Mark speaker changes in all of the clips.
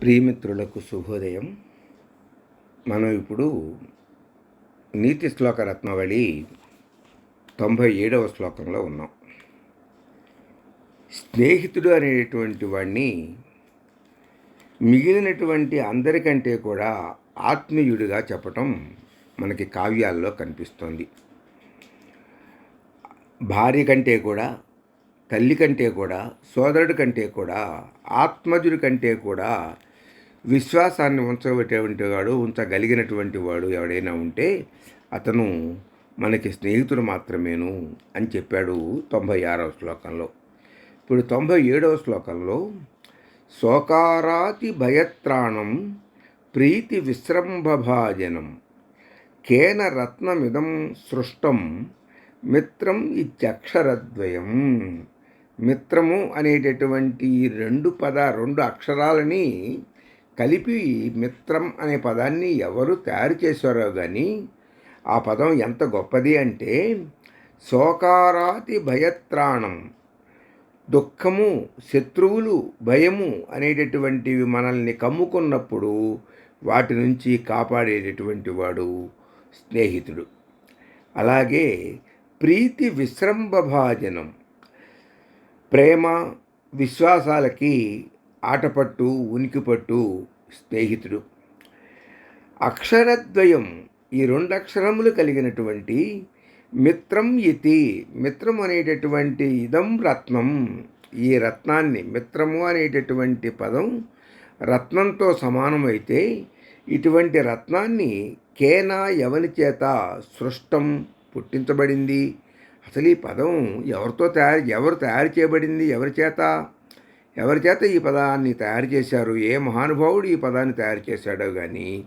Speaker 1: ప్రియమిత్రులకు శుభోదయం. మనం ఇప్పుడు నీతి శ్లోక రత్నవళి తొంభై ఏడవ శ్లోకంలో ఉన్నాం. స్నేహితుడు అనేటువంటి వాడిని మిగిలినటువంటి అందరికంటే కూడా ఆత్మీయుడిగా చెప్పటం మనకి కావ్యాల్లో కనిపిస్తోంది. భార్య కంటే కూడా తల్లి కంటే కూడా సోదరుడి కంటే కూడా ఆత్మజుడి కంటే కూడా విశ్వాసాన్ని ఉంచబెట్టేటువంటి వాడు ఉంచగలిగినటువంటి వాడు ఎవడైనా ఉంటే అతను మనకి స్నేహితుడు మాత్రమేను అని చెప్పాడు తొంభై ఆరవ శ్లోకంలో. ఇప్పుడు తొంభై ఏడవ శ్లోకంలో శోకారాతి భయత్రాణం ప్రీతి విశ్రంభభాజనం కేన రత్నమిదం సృష్టం మిత్రం ఇత్యక్షరద్వయం మిత్రము అనేటటువంటి రెండు పద రెండు అక్షరాలని కలిపి మిత్రం అనే పదాన్ని ఎవరు తయారు చేశారో కానీ ఆ పదం ఎంత గొప్పది అంటే శోకారాతి భయత్రాణం దుఃఖము శత్రువులు భయము అనేటటువంటివి మనల్ని కమ్ముకున్నప్పుడు వాటి నుంచి కాపాడేటటువంటి వాడు స్నేహితుడు. అలాగే ప్రీతి విశ్రంభభాజనం ప్రేమ విశ్వాసాలకి ఆటపట్టు ఉనికిపట్టు స్నేహితుడు. అక్షరద్వయం ఈ రెండు అక్షరములు కలిగినటువంటి మిత్రం ఇతి. మిత్రం అనేటటువంటి ఇదం రత్నం. ఈ రత్నాన్ని మిత్రము అనేటటువంటి పదం రత్నంతో సమానమైతే ఇటువంటి రత్నాన్ని కేనా ఎవని చేత సృష్టం పుట్టించబడింది? అసలు ఈ పదం ఎవరితో తయారు ఎవరు తయారు చేయబడింది? ఎవరి చేత? ఎవరి చేత ఈ పదాన్ని తయారు చేశారు? ఏ మహానుభావుడు ఈ పదాన్ని తయారు చేశాడో కానీ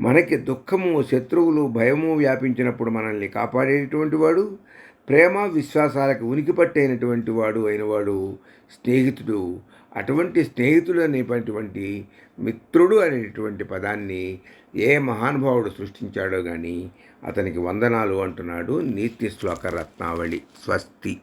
Speaker 1: మనకి దుఃఖము శత్రువులు భయము వ్యాపించినప్పుడు మనల్ని కాపాడేటువంటి వాడు ప్రేమ విశ్వాసాలకు ఉనికి పట్టైనటువంటి వాడు అయినవాడు స్నేహితుడు. అటువంటి స్నేహితుడు అనేటువంటి మిత్రుడు అనేటువంటి పదాన్ని ఏ మహానుభావుడు సృష్టించాడో కానీ అతనికి వందనాలు అంటున్నాడు నీతి శ్లోక రత్నావళి. స్వస్తి.